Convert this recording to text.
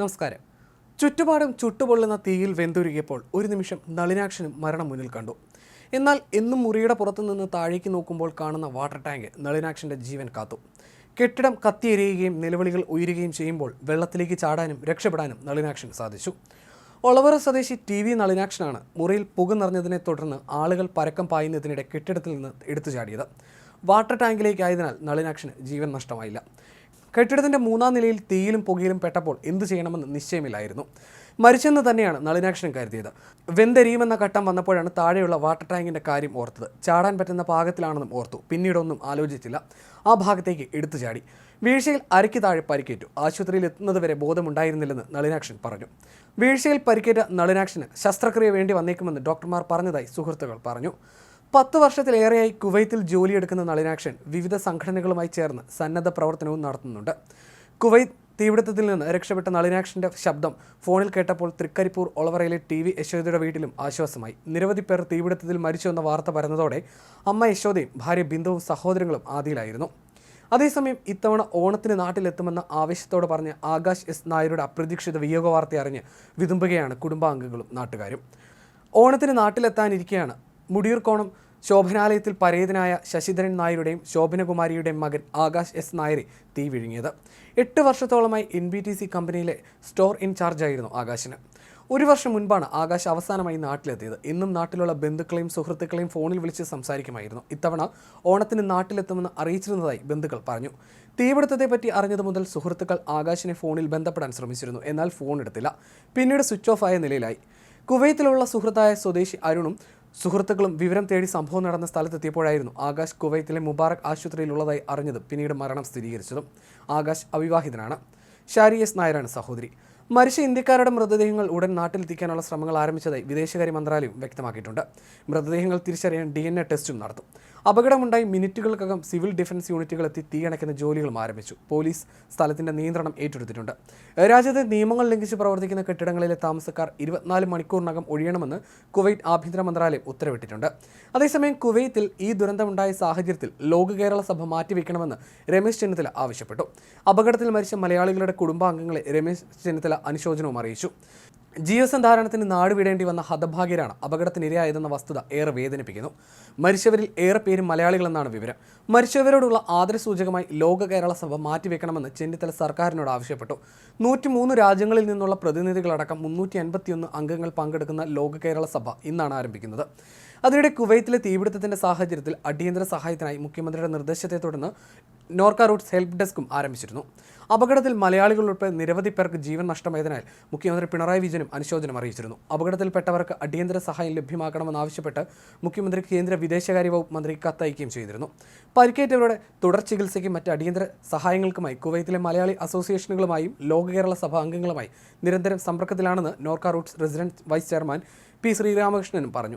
നമസ്കാരം. ചുറ്റുപാടും ചുട്ടുപൊള്ളുന്ന തീയിൽ വെന്തുരുകിയപ്പോൾ ഒരു നിമിഷം നളിനാക്ഷനും മരണം മുന്നിൽ കണ്ടു. എന്നാൽ എന്നും മുറിയുടെ പുറത്തു നിന്ന് താഴേക്ക് നോക്കുമ്പോൾ കാണുന്ന വാട്ടർ ടാങ്ക് നളിനാക്ഷന്റെ ജീവൻ കാത്തു. കെട്ടിടം കത്തിയെരിയുകയും നിലവിളികൾ ഉയരുകയും ചെയ്യുമ്പോൾ വെള്ളത്തിലേക്ക് ചാടാനും രക്ഷപ്പെടാനും നളിനാക്ഷൻ സാധിച്ചു. ഒളവറ സ്വദേശി ടി വി നളിനാക്ഷനാണ് മുറിയിൽ പുക നിറഞ്ഞതിനെ തുടർന്ന് ആളുകൾ പരക്കം പായുന്നതിനിടെ കെട്ടിടത്തിൽ നിന്ന് എടുത്തു ചാടിയത്. വാട്ടർ ടാങ്കിലേക്കായതിനാൽ നളിനാക്ഷന് ജീവൻ നഷ്ടമായില്ല. കെട്ടിടത്തിന്റെ മൂന്നാം നിലയിൽ തീയിലും പുകയിലും പെട്ടപ്പോൾ എന്തു ചെയ്യണമെന്ന് നിശ്ചയമില്ലായിരുന്നു. മരിച്ചെന്ന് തന്നെയാണ് നളിനാക്ഷൻ കരുതിയത്. വെന്തരിയുമെന്ന ഘട്ടം വന്നപ്പോഴാണ് താഴെയുള്ള വാട്ടർ ടാങ്കിന്റെ കാര്യം ഓർത്തത്. ചാടാൻ പറ്റുന്ന പാകത്തിലാണെന്നും ഓർത്തു. പിന്നീടൊന്നും ആലോചിച്ചില്ല. ആ ഭാഗത്തേക്ക് എടുത്തു ചാടി. വീഴ്ചയിൽ അരയ്ക്ക് താഴെ പരിക്കേറ്റു. ആശുപത്രിയിൽ എത്തുന്നതുവരെ ബോധമുണ്ടായിരുന്നില്ലെന്ന് നളിനാക്ഷൻ പറഞ്ഞു. വീഴ്ചയിൽ പരിക്കേറ്റ നളിനാക്ഷന് ശസ്ത്രക്രിയ വേണ്ടി വന്നേക്കുമെന്ന് ഡോക്ടർമാർ പറഞ്ഞതായി സുഹൃത്തുക്കൾ പറഞ്ഞു. പത്ത് വർഷത്തിലേറെയായി കുവൈത്തിൽ ജോലിയെടുക്കുന്ന നളിനാക്ഷൻ വിവിധ സംഘടനകളുമായി ചേർന്ന് സന്നദ്ധ പ്രവർത്തനവും നടത്തുന്നുണ്ട്. കുവൈത്ത് തീപിടുത്തത്തിൽ നിന്ന് രക്ഷപ്പെട്ട നളിനാക്ഷന്റെ ശബ്ദം ഫോണിൽ കേട്ടപ്പോൾ തൃക്കരിപ്പൂർ ഒളവറയിലെ ടി വി യശോദയുടെ വീട്ടിലും ആശ്വാസമായി. നിരവധി പേർ തീപിടുത്തത്തിൽ മരിച്ചു എന്ന വാർത്ത പരന്നതോടെ അമ്മ യശോദയും ഭാര്യ ബിന്ദുവും സഹോദരങ്ങളും ആദിയിലായിരുന്നു. അതേസമയം ഇത്തവണ ഓണത്തിന് നാട്ടിലെത്തുമെന്ന ആവേശത്തോടെ പറഞ്ഞ ആകാശ് എസ് നായരുടെ അപ്രതീക്ഷിത വിയോഗ വാർത്ത അറിഞ്ഞ് വിതുമ്പുകയാണ് കുടുംബാംഗങ്ങളും നാട്ടുകാരും. ഓണത്തിന് നാട്ടിലെത്താനിരിക്കെയാണ് മുടിയൂർക്കോണം ശോഭനാലയത്തിൽ പരേതനായ ശശിധരൻ നായരുടെയും ശോഭനകുമാരിയുടെയും മകൻ ആകാശ് എസ് നായരെ തീ വിഴുങ്ങിയത് എട്ട് വർഷത്തോളമായി എൻ ബി ടി സി കമ്പനിയിലെ സ്റ്റോർ ഇൻചാർജായിരുന്നു ആകാശിന്. ഒരു വർഷം മുൻപാണ് ആകാശ് അവസാനമായി നാട്ടിലെത്തിയത്. ഇന്നും നാട്ടിലുള്ള ബന്ധുക്കളെയും സുഹൃത്തുക്കളെയും ഫോണിൽ വിളിച്ച് സംസാരിക്കുമായിരുന്നു. ഇത്തവണ ഓണത്തിന് നാട്ടിലെത്തുമെന്ന് അറിയിച്ചിരുന്നതായി ബന്ധുക്കൾ പറഞ്ഞു. തീപിടുത്തത്തെപ്പറ്റി അറിഞ്ഞതു മുതൽ സുഹൃത്തുക്കൾ ആകാശിനെ ഫോണിൽ ബന്ധപ്പെടാൻ ശ്രമിച്ചിരുന്നു. എന്നാൽ ഫോൺ എടുത്തില്ല. പിന്നീട് സ്വിച്ച് ഓഫ് ആയ നിലയിലായി. കുവൈത്തിലുള്ള സുഹൃത്തായ സ്വദേശി അരുണും സുഹൃത്തുക്കളും വിവരം തേടി സംഭവം നടന്ന സ്ഥലത്തെത്തിയപ്പോഴായിരുന്നു ആകാശ് കുവൈത്തിലെ മുബാറക് ആശുപത്രിയിലുള്ളതായി അറിഞ്ഞത് പിന്നീട് മരണം സ്ഥിരീകരിച്ചതും. ആകാശ് അവിവാഹിതനാണ്. ഷാരി എസ് നായരാണ് സഹോദരി. മരിച്ച ഇന്ത്യക്കാരുടെ മൃതദേഹങ്ങൾ ഉടൻ നാട്ടിലെത്തിക്കാനുള്ള ശ്രമങ്ങൾ ആരംഭിച്ചതായി വിദേശകാര്യ മന്ത്രാലയം വ്യക്തമാക്കിയിട്ടുണ്ട്. മൃതദേഹങ്ങൾ തിരിച്ചറിയാൻ ഡി ടെസ്റ്റും നടത്തും. അപകടമുണ്ടായി മിനിറ്റുകൾക്കകം സിവിൽ ഡിഫൻസ് യൂണിറ്റുകൾ എത്തി തീയണയ്ക്കുന്ന ജോലികളും ആരംഭിച്ചു. പോലീസ് സ്ഥലത്തിന്റെ നിയന്ത്രണം ഏറ്റെടുത്തിട്ടുണ്ട്. രാജ്യത്തെ നിയമങ്ങൾ ലംഘിച്ച് പ്രവർത്തിക്കുന്ന കെട്ടിടങ്ങളിലെ താമസക്കാർ ഇരുപത്തിനാല് മണിക്കൂറിനകം ഒഴിയണമെന്ന് കുവൈറ്റ് ആഭ്യന്തര മന്ത്രാലയം ഉത്തരവിട്ടിട്ടുണ്ട്. അതേസമയം കുവൈത്തിൽ ഈ ദുരന്തമുണ്ടായ സാഹചര്യത്തിൽ ലോക കേരള സഭ മാറ്റിവെക്കണമെന്ന് രമേശ് ചെന്നിത്തല ആവശ്യപ്പെട്ടു. അപകടത്തിൽ മരിച്ച മലയാളികളുടെ കുടുംബാംഗങ്ങളെ രമേശ് ചെന്നിത്തല അനുശോചനവും അറിയിച്ചു. ജീവസന്ധാരണത്തിന് നാടുവിടേണ്ടി വന്ന ഹതഭാഗ്യരാണ് അപകടത്തിനിരയായതെന്ന വസ്തുത ഏറെ വേദനിപ്പിക്കുന്നു. മരിച്ചവരിൽ ഏറെ പേരും മലയാളികളെന്നാണ് വിവരം. മരിച്ചവരോടുള്ള ആദരസൂചകമായി ലോക കേരള സഭ മാറ്റിവെക്കണമെന്ന് ചെന്നിത്തല സർക്കാരിനോട് ആവശ്യപ്പെട്ടു. നൂറ്റിമൂന്ന് രാജ്യങ്ങളിൽ നിന്നുള്ള പ്രതിനിധികളടക്കം മുന്നൂറ്റി അൻപത്തിയൊന്ന് അംഗങ്ങൾ പങ്കെടുക്കുന്ന ലോക കേരള സഭ ഇന്നാണ് ആരംഭിക്കുന്നത്. അതിനിടെ കുവൈത്തിലെ തീപിടുത്തത്തിന്റെ സാഹചര്യത്തിൽ അടിയന്തര സഹായത്തിനായി മുഖ്യമന്ത്രിയുടെ നിർദ്ദേശത്തെ തുടർന്ന് നോർക്ക റൂട്ട്സ് ഹെൽപ്പ് ഡെസ്കും ആരംഭിച്ചിരുന്നു. അപകടത്തിൽ മലയാളികൾ ഉൾപ്പെടെ നിരവധി പേർക്ക് ജീവൻ നഷ്ടമായതിനാൽ മുഖ്യമന്ത്രി പിണറായി വിജയനും അനുശോചനം അറിയിച്ചിരുന്നു. അപകടത്തിൽപ്പെട്ടവർക്ക് അടിയന്തര സഹായം ലഭ്യമാക്കണമെന്നാവശ്യപ്പെട്ട് മുഖ്യമന്ത്രി കേന്ദ്ര വിദേശകാര്യ വകുപ്പ് മന്ത്രി കത്തയക്കുകയും ചെയ്തിരുന്നു. പരിക്കേറ്റവരുടെ തുടർ ചികിത്സയ്ക്കും മറ്റ് അടിയന്തര സഹായങ്ങൾക്കുമായി കുവൈത്തിലെ മലയാളി അസോസിയേഷനുകളുമായും ലോക കേരള സഭ അംഗങ്ങളുമായി നിരന്തരം സമ്പർക്കത്തിലാണെന്ന് NORKA roots resident vice chairman P ശ്രീരാമകൃഷ്ണനും പറഞ്ഞു.